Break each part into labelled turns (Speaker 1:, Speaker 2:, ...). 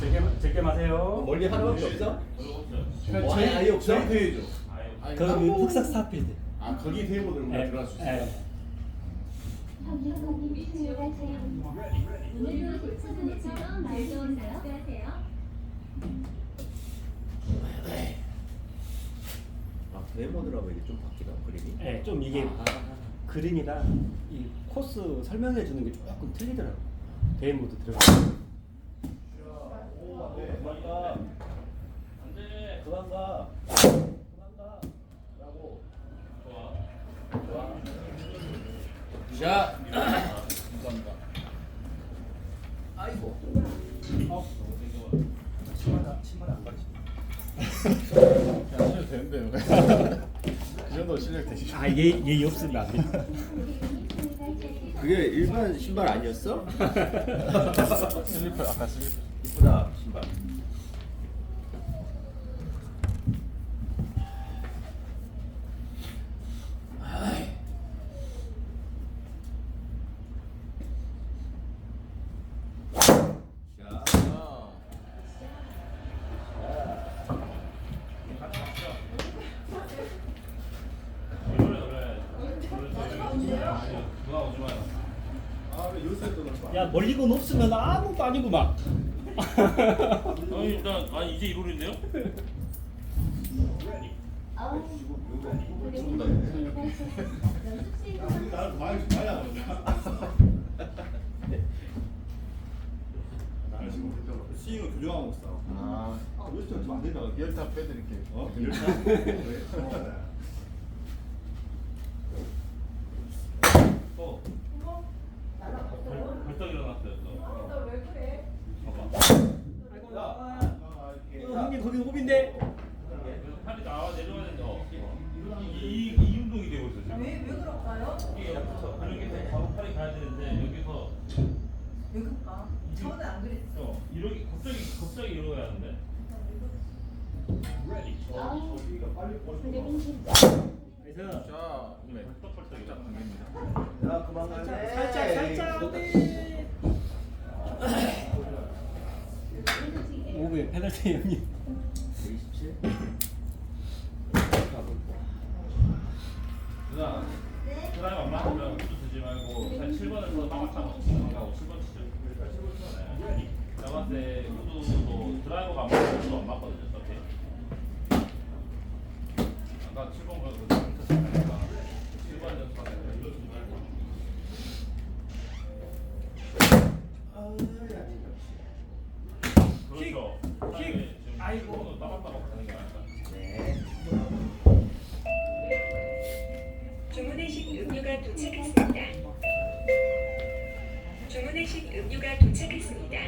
Speaker 1: 제게 제게 마세요.
Speaker 2: 멀리 하나밖에 없어? 와,
Speaker 3: 저희
Speaker 2: 아예 없어?
Speaker 3: 저희 대회죠. 그 흑석 스타필드.
Speaker 2: 아 거기 대회보다 우리가 들어갈 수 있어.
Speaker 1: 예.
Speaker 2: 아 대회 모드라고 이게 좀 바뀌다 그림이.
Speaker 1: 예, 좀 이게
Speaker 2: 아,
Speaker 1: 그림이랑 이 코스 설명해 주는 게 조금 틀리더라고. 대회 모드 들어가.
Speaker 2: 자. 감사합니다. 아이고.
Speaker 1: 어? 치마다 치마다 안 가르쳐.
Speaker 3: 야, 실력 되는데요. 그 정도 실력 되시죠?
Speaker 1: 아, 얘얘 없으면 안 돼.
Speaker 2: 그게 일반 신발 아니었어?
Speaker 3: 슬리퍼 아까 슬리퍼.
Speaker 2: 이쁘다 신발. 아이. 자.
Speaker 3: 아왜 요새 또 넣지
Speaker 1: 야 멀리건 없으면 아무것도 아니구만.
Speaker 4: 아니 일단 아니 이제 1월인데요?
Speaker 3: 나 많이 많이 안 온다. 나는 지금 그때로 스윙을 교정하고 있어. 아, 요즘 좀안 된다. 열타 빼드릴게. 어? 열타. 그래.
Speaker 4: 어. 벌- 벌떡 일어났어요. 또. 봐봐.
Speaker 3: 아, 이렇게.
Speaker 1: 어, 호빈데.
Speaker 4: 팔이 나와 되는데 어. 이, 이, 이 운동이 되고 있어 지금.
Speaker 5: 왜, 왜 그럴까요?
Speaker 4: 이게 이렇게 바로 팔이 가야 되는데 여기서
Speaker 5: 왜 그럴까? 저는 안 그랬어.
Speaker 4: 어 이렇게 갑자기 갑자기 이러야 하는데.
Speaker 3: 저기가 빨리 벌써.
Speaker 1: 그래서
Speaker 3: 자, 네.
Speaker 4: 벌떡벌떡
Speaker 3: 살짝
Speaker 4: 일어나.
Speaker 3: 당깁니다.
Speaker 2: 야 그만 가네.
Speaker 1: 살짝 살짝 호빈. 오빈 페널티 형님.
Speaker 2: 27.
Speaker 4: 누나 드라이브 안 맞으면 우주 쓰지 말고 한 7번에서 나갔다고 생각하고 7번 치죠. 네. 내가 봤을 때 우주도 드라이버가 안 맞으면 우주도 안 맞거든요. 어떻게? 아까 7번 가서 잘못했으니까 7번 연습하니까 이거 주지 말고.
Speaker 6: 음료가 도착했습니다.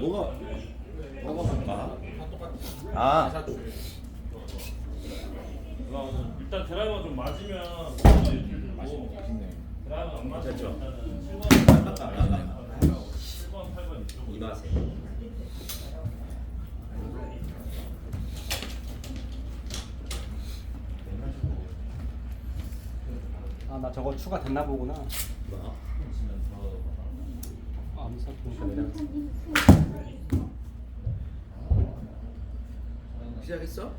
Speaker 2: 뭐가 뭐가 볼까? 아.
Speaker 4: 일단 드라이버 좀 맞으면
Speaker 3: 맛있네.
Speaker 4: 드라이버 안 맞으면. 일단은 7번 7번 8번 이쪽으로
Speaker 2: 이 맛에.
Speaker 1: 아 나 저거 추가 됐나 보구나.
Speaker 2: 뭐?
Speaker 1: 아무사 보니까 내려갔어.
Speaker 2: 시작했어?